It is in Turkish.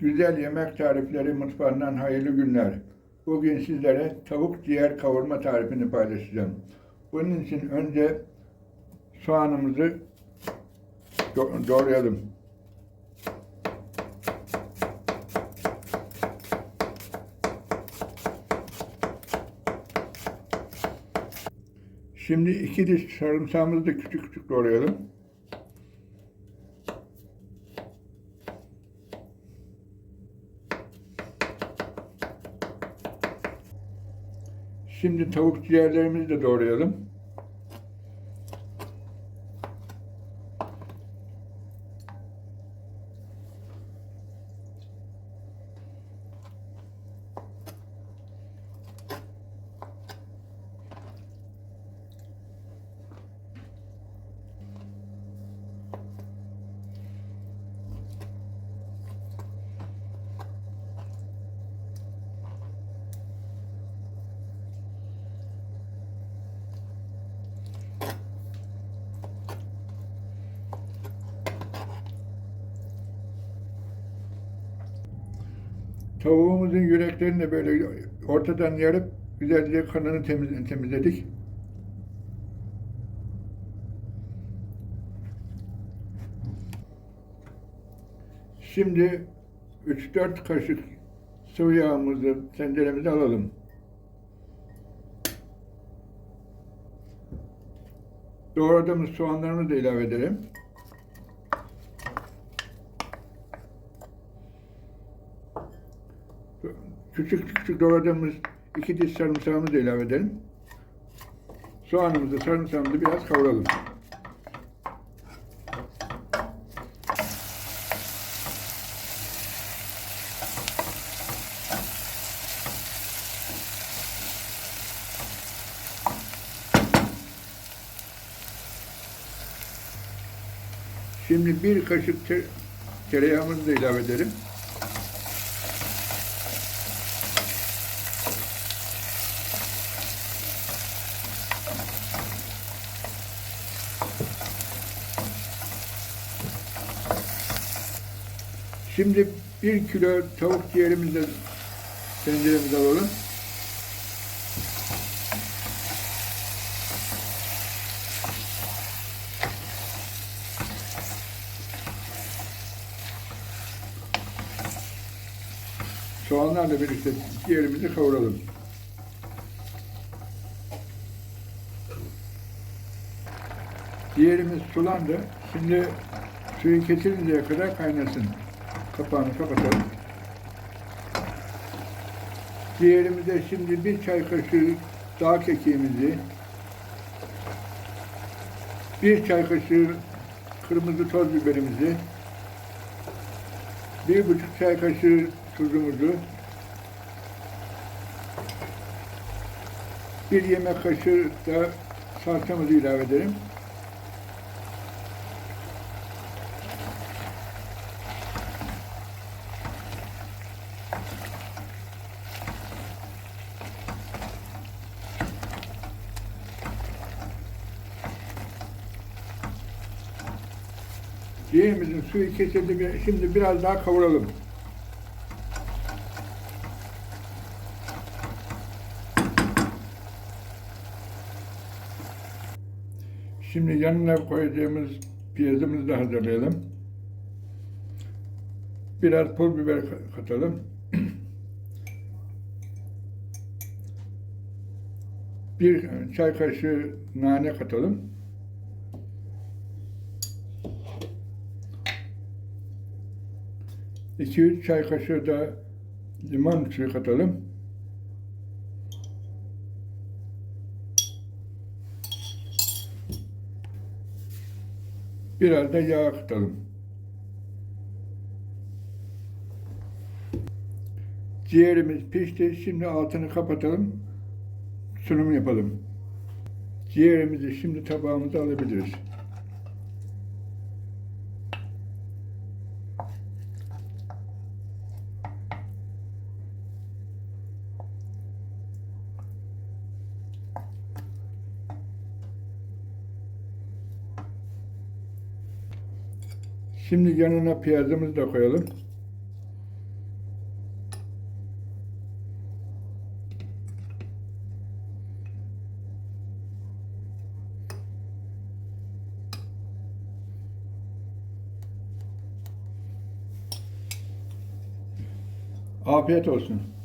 Güzel yemek tarifleri mutfağından hayırlı günler. Bugün sizlere tavuk ciğer kavurma tarifini paylaşacağım. Bunun için önce soğanımızı do- doğrayalım. Şimdi iki diş sarımsağımızı da küçük küçük doğrayalım. Şimdi tavuk ciğerlerimizi de doğrayalım. Tavuğumuzun yüreklerini de böyle ortadan yarıp güzelce kanını temiz, temizledik. Şimdi 3-4 kaşık sıvı yağımızı tenceremize alalım. Doğradığımız soğanlarımızı da ilave edelim. Küçük küçük doğradığımız iki diş sarımsağımızı da ilave edelim. Soğanımızı, sarımsağımızı biraz kavuralım. Şimdi bir kaşık te- tereyağımızı da ilave edelim. Şimdi bir kilo tavuk ciğerimizi de tenceremize alalım. Soğanlarla birlikte ciğerimizi kavuralım. Ciğerimiz sulandı. Şimdi suyu kesilinceye kadar kaynasın. Kapağını kapatalım. Ciğerimize şimdi bir çay kaşığı dağ kekiğimizi, bir çay kaşığı kırmızı toz biberimizi, bir buçuk çay kaşığı tuzumuzu, bir yemek kaşığı da salçamızı ilave edelim. Ciğerimizin suyu kesildi. Şimdi biraz daha kavuralım. Şimdi yanına koyacağımız piyazımızı da hazırlayalım. Biraz pul biber ka- katalım. Bir çay kaşığı nane katalım. İki üç çay kaşığı da limon suyu katalım. Biraz da yağ katalım. Ciğerimiz pişti. Şimdi altını kapatalım. Sunum yapalım. Ciğerimizi şimdi tabağımıza alabiliriz. Şimdi yanına piyazımızı da koyalım. Afiyet olsun.